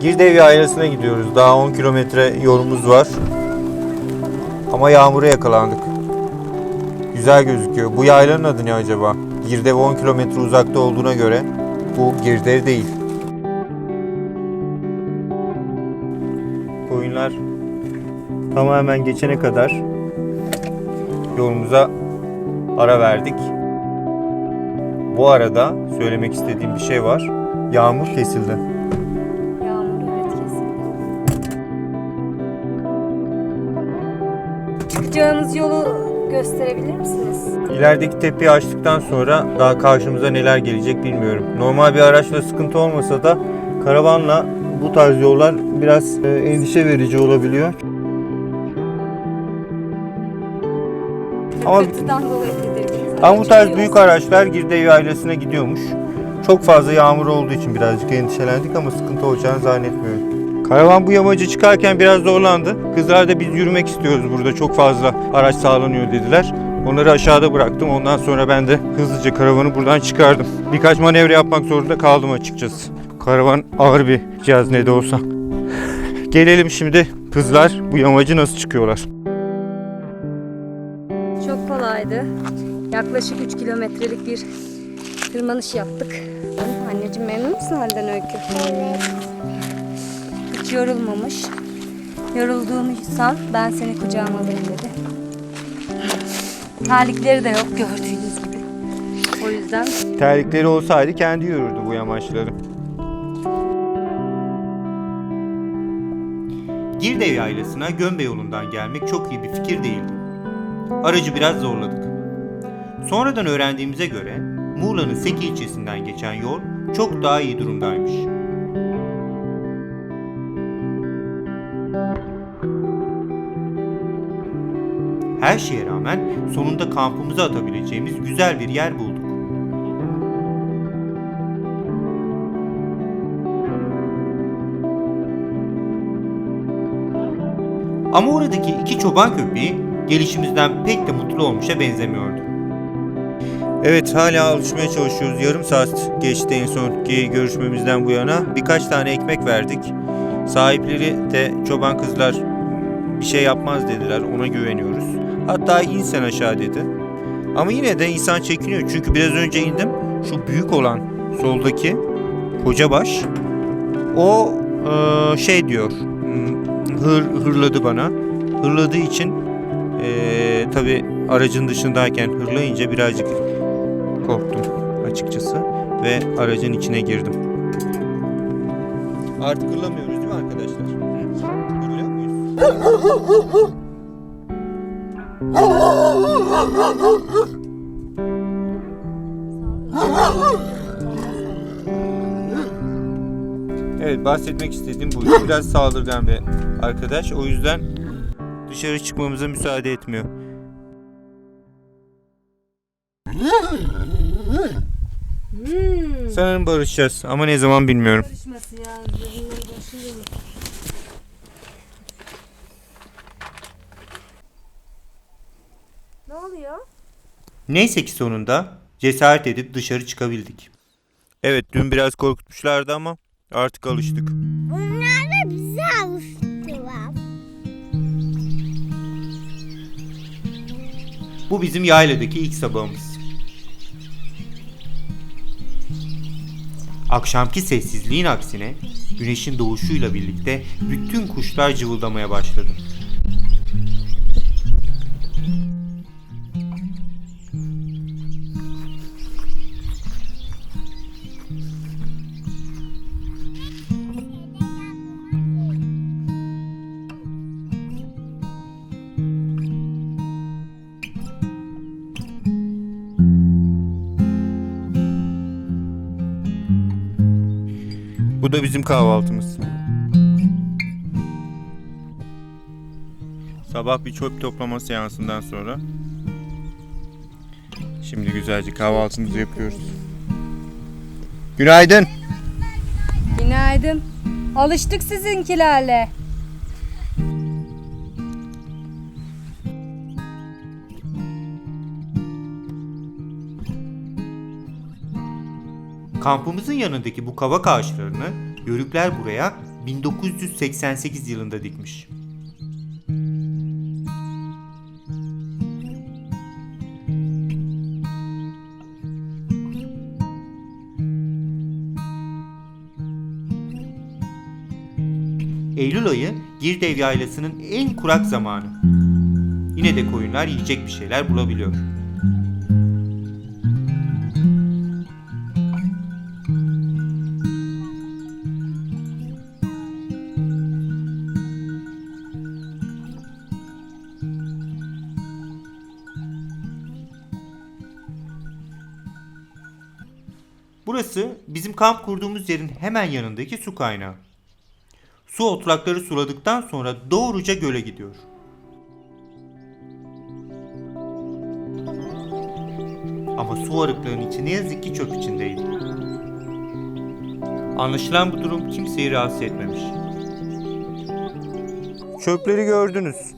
Girdev Yaylası'na gidiyoruz. Daha 10 kilometre yolumuz var. Ama yağmura yakalandık. Güzel gözüküyor. Bu yaylanın adı ne acaba? Girdev 10 kilometre uzakta olduğuna göre bu Girdev değil. Koyunlar tamamen geçene kadar yolumuza ara verdik. Bu arada söylemek istediğim bir şey var. Yağmur kesildi. Yağmur evet kesin. Çıkacağınız yolu gösterebilir misiniz? İlerideki tepeyi açtıktan sonra daha karşımıza neler gelecek bilmiyorum. Normal bir araçla sıkıntı olmasa da karavanla bu tarz yollar biraz e, endişe verici olabiliyor. Ama, Kırtıdan dolayı. Ama bu tarz büyük araçlar Girdev Yaylası'na gidiyormuş. Çok fazla yağmur olduğu için birazcık endişelendik ama sıkıntı olacağını zannetmiyorum. Karavan bu yamacı çıkarken biraz zorlandı. Kızlar da biz yürümek istiyoruz burada çok fazla araç sağlanıyor dediler. Onları aşağıda bıraktım. Ondan sonra ben de hızlıca karavanı buradan çıkardım. Birkaç manevra yapmak zorunda kaldım açıkçası. Karavan ağır bir cihaz ne de olsa. Gelelim şimdi kızlar bu yamacı nasıl çıkıyorlar? Çok kolaydı. Yaklaşık 3 kilometrelik bir tırmanış yaptık. Anneciğim memnun musun halden Öykü? Evet. Hiç yorulmamış. Yorulduğumsan ben seni kucağıma alayım dedi. Terlikleri de yok gördüğünüz gibi. O yüzden Terlikleri olsaydı kendi yürürdü bu yamaçları. Girdev Yaylası'na Gömbe yolundan gelmek çok iyi bir fikir değildi. Aracı biraz zorladık. Sonradan öğrendiğimize göre Muğla'nın Seki ilçesinden geçen yol çok daha iyi durumdaymış. Her şeye rağmen sonunda kampımızı atabileceğimiz güzel bir yer bulduk. Ama oradaki iki çoban köpeği gelişimizden pek de mutlu olmuşa benzemiyordu. Evet hala alışmaya çalışıyoruz. Yarım saat geçti en sonki görüşmemizden bu yana. Birkaç tane ekmek verdik. Sahipleri de çoban kızlar bir şey yapmaz dediler. Ona güveniyoruz. Hatta in sen aşağı dedi. Ama yine de insan çekiniyor. Çünkü biraz önce indim. Şu büyük olan soldaki koca baş o eee, şey diyor. hmm, Hır, hırladı bana. Hırladığı için eee tabi aracın dışındayken hırlayınca birazcık korktum açıkçası ve aracın içine girdim. Artık hırlamıyoruz değil mi arkadaşlar? Evet bahsetmek istediğim bu. Biraz saldırgan bir arkadaş. O yüzden dışarı çıkmamıza müsaade etmiyor. Sanırım barışacağız ama ne zaman bilmiyorum. Ya. Ne oluyor? Neyse ki sonunda cesaret edip dışarı çıkabildik. Evet dün biraz korkutmuşlardı ama artık alıştık. Bunlar da bize alıştılar. Bu bizim yayladaki ilk sabahımız. Akşamki sessizliğin aksine güneşin doğuşuyla birlikte bütün kuşlar cıvıldamaya başladı. Bu da bizim kahvaltımız. Sabah bir çöp toplama seansından sonra şimdi güzelce kahvaltımızı yapıyoruz. Günaydın. Günaydın. Alıştık sizinkilerle. Kampımızın yanındaki bu kavak ağaçlarını Yörükler buraya 1988 yılında dikmiş. Eylül ayı Girdev yaylasının en kurak zamanı. Yine de koyunlar yiyecek bir şeyler bulabiliyor. Burası bizim kamp kurduğumuz yerin hemen yanındaki su kaynağı. Su otlakları suladıktan sonra doğruca göle gidiyor. Ama su arıklığın içi ne yazık ki çöp içindeydi. Anlaşılan bu durum kimseyi rahatsız etmemiş. Çöpleri gördünüz.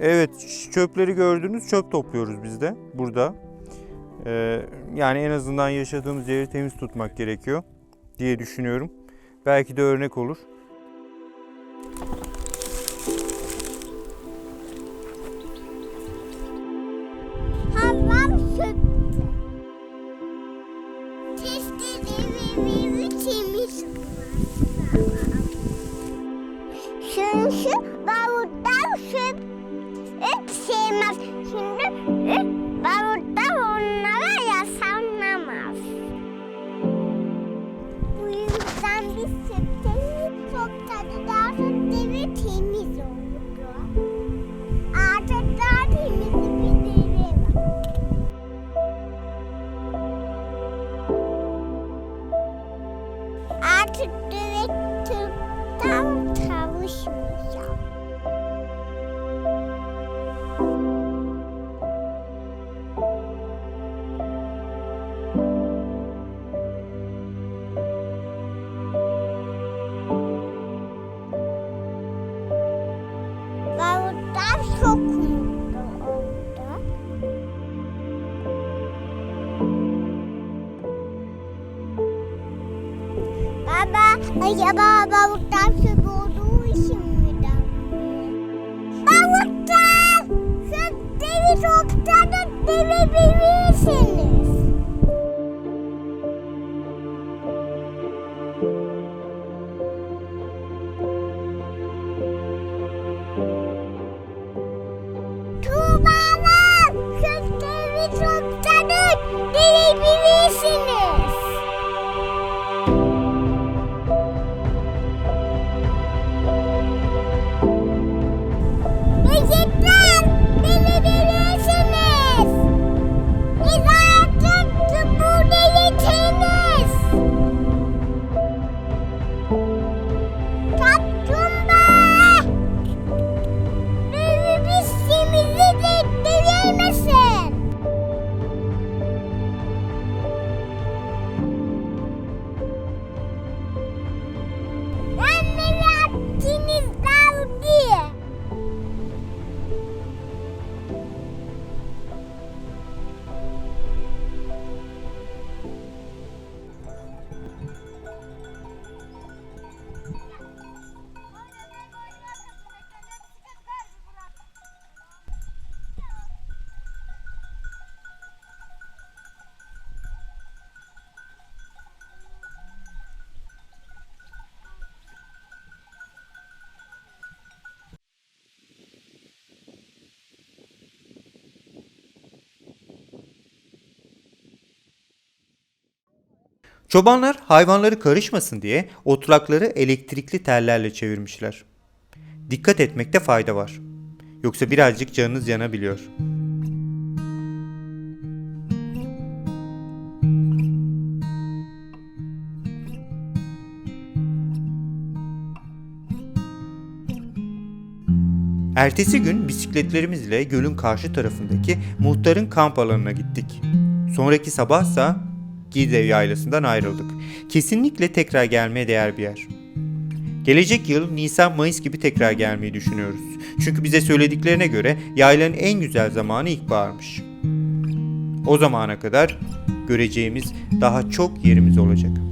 Evet, çöpleri gördünüz. Çöp topluyoruz biz de burada. Ee, yani en azından yaşadığımız yeri temiz tutmak gerekiyor diye düşünüyorum. Belki de örnek olur. Artık acaba bavullar çok olduğu için mi damlıyor? Bavullar! Şu devi sokakta devebilirsiniz. Çobanlar hayvanları karışmasın diye otlakları elektrikli tellerle çevirmişler. Dikkat etmekte fayda var. Yoksa birazcık canınız yanabiliyor. Ertesi gün bisikletlerimizle gölün karşı tarafındaki muhtarın kamp alanına gittik. Sonraki sabahsa Gidev yaylasından ayrıldık. Kesinlikle tekrar gelmeye değer bir yer. Gelecek yıl Nisan-Mayıs gibi tekrar gelmeyi düşünüyoruz. Çünkü bize söylediklerine göre yaylanın en güzel zamanı ilkbaharmış. O zamana kadar göreceğimiz daha çok yerimiz olacak.